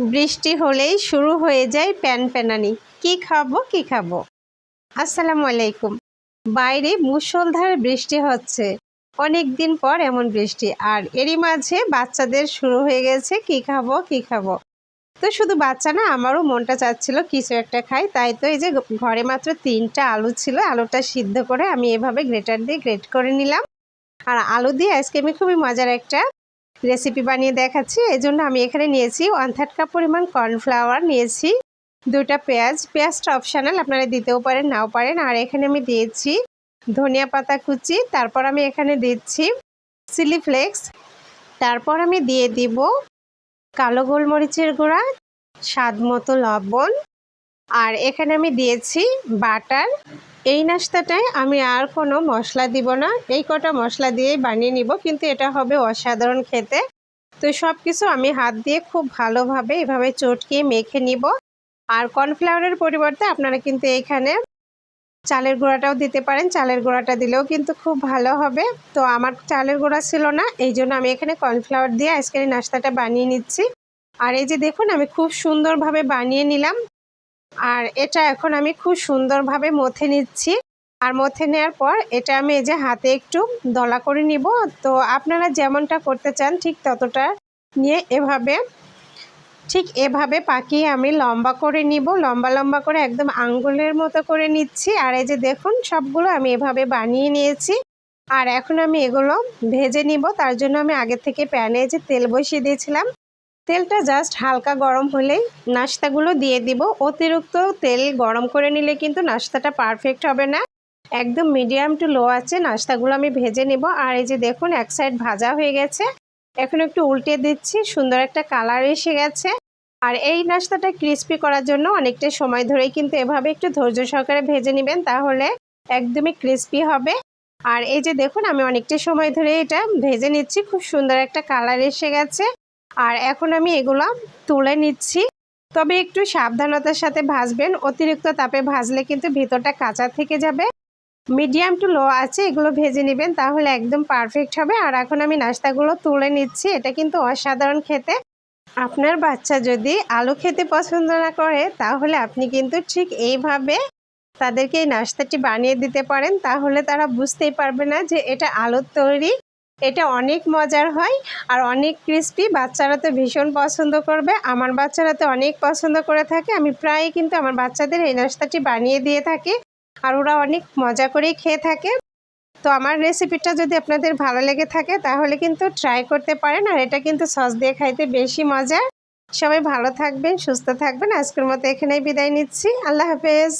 বৃষ্টি হলেই শুরু হয়ে যায় প্যান প্যানানি। কি খাব কি খাব? আসসালামু আলাইকুম। বাইরে মুষলধারে বৃষ্টি হচ্ছে। অনেক দিন পর এমন বৃষ্টি। আর এরই মাঝে বাচ্চাদের শুরু হয়ে গেছে কি খাব কি খাব। তো শুধু বাচ্চা না, আমারও মনটা চাচ্ছিল কিছু একটা খাই। তাই তো এই যে ঘরে মাত্র তিনটা আলু ছিল, আলুটা সিদ্ধ করে আমি এভাবে গ্রেটার দিয়ে গ্রেট করে নিলাম। আর আলু দিয়ে আজকে আমি খুবই মজার একটা রেসিপি বানিয়ে দেখাচ্ছি। এই জন্য আমি এখানে নিয়েছি ওয়ান থার্ড কাপ পরিমাণ কর্নফ্লাওয়ার নিয়েছি দুটা পেঁয়াজ। পেঁয়াজটা অপশানাল আপনারা দিতেও পারেন, নাও পারেন। আর এখানে আমি দিয়েছি ধনিয়া পাতা কুচি, তারপর আমি এখানে দিচ্ছি চিলি ফ্লেক্স তারপর আমি দিয়ে দিব কালো গোলমরিচের গুঁড়া, স্বাদ মতো লবণ। আর এখানে আমি দিয়েছি বাটার। এই নাস্তাটায় আমি আর কোনো মশলা দিব না। এই কটা মশলা দিয়েই বানিয়ে নিব, কিন্তু এটা হবে অসাধারণ খেতে। তো সব কিছু আমি হাত দিয়ে খুব ভালোভাবে এভাবে চটকিয়ে মেখে নিব। আর কর্নফ্লাওয়ারের পরিবর্তে আপনারা কিন্তু এখানে চালের গুঁড়াটাও দিতে পারেন। চালের গুঁড়াটা দিলেও কিন্তু খুব ভালো হবে। তো আমার চালের গুঁড়া ছিল না, এই জন্য আমি এখানে কর্নফ্লাওয়ার দিয়ে এই নাস্তাটা বানিয়ে নিচ্ছি। আর এই যে দেখুন, আমি খুব সুন্দরভাবে বানিয়ে নিলাম। আর এটা এখন আমি খুব সুন্দরভাবে মথে নিচ্ছি। আর মথে নেওয়ার পর এটা আমি এই যে হাতে একটু দলা করে নিব। তো আপনারা যেমনটা করতে চান ঠিক ততটা নিয়ে এভাবে, ঠিক এভাবে পাকিয়ে আমি লম্বা করে নিব। লম্বা লম্বা করে একদম আঙ্গুলের মতো করে নিচ্ছি। আর এই যে দেখুন সবগুলো আমি এভাবে বানিয়ে নিয়েছি। আর এখন আমি এগুলো ভেজে নিব। তার জন্য আমি আগে থেকে প্যানে যে তেল বসিয়ে দিয়েছিলাম। তেলটা জাস্ট হালকা গরম হলেই নাস্তাগুলো দিয়ে দিব। অতিরিক্ত তেল গরম করে নিলে কিন্তু নাস্তাটা পারফেক্ট হবে না। একদম মিডিয়াম টু লো আছে, নাস্তাগুলো আমি ভেজে নেব। আর এই যে দেখুন, এক সাইড ভাজা হয়ে গেছে। এখন একটু উল্টে দিচ্ছি, সুন্দর একটা কালার এসে গেছে। আর এই নাস্তাটা ক্রিস্পি করার জন্য অনেকটা সময় ধরেই কিন্তু এভাবে একটু ধৈর্য সহকারে ভেজে নেবেন, তাহলে একদমই ক্রিস্পি হবে। আর এই যে দেখুন, আমি অনেকটা সময় ধরে এটা ভেজে নিচ্ছি। খুব সুন্দর একটা কালার এসে গেছে। আর এখন আমি এগুলো তুলে নিচ্ছি। তবে একটু সাবধানতার সাথে ভাজবেন। অতিরিক্ত তাপে ভাজলে কিন্তু ভিতরটা কাঁচা থেকে যাবে। মিডিয়াম টু লো আছে, এগুলো ভেজে নেবেন তাহলে একদম পারফেক্ট হবে। আর এখন আমি নাস্তাগুলো তুলে নিচ্ছি। এটা কিন্তু অসাধারণ খেতে। আপনার বাচ্চা যদি আলু খেতে পছন্দ না করে, তাহলে আপনি কিন্তু ঠিক এইভাবে তাদেরকে এই নাস্তাটি বানিয়ে দিতে পারেন। তাহলে তারা বুঝতেই পারবে না যে এটা আলুর তৈরি। এটা অনেক মজার হয় আর অনেক ক্রিস্পি বাচ্চারা তো ভীষণ পছন্দ করবে। আমার বাচ্চারা তো অনেক পছন্দ করে থাকে। আমি প্রায় কিন্তু আমার বাচ্চাদের এই নাস্তাটি বানিয়ে দিয়ে থাকি আর ওরা অনেক মজা করেই খেয়ে থাকে। তো আমার রেসিপিটা যদি আপনাদের ভালো লেগে থাকে তাহলে কিন্তু ট্রাই করতে পারেন আর এটা কিন্তু সস দিয়ে খাইতে বেশি মজা। সবাই ভালো থাকবেন, সুস্থ থাকবেন। আজকের মতো এখানেই বিদায় নিচ্ছি। আল্লাহ হাফেজ।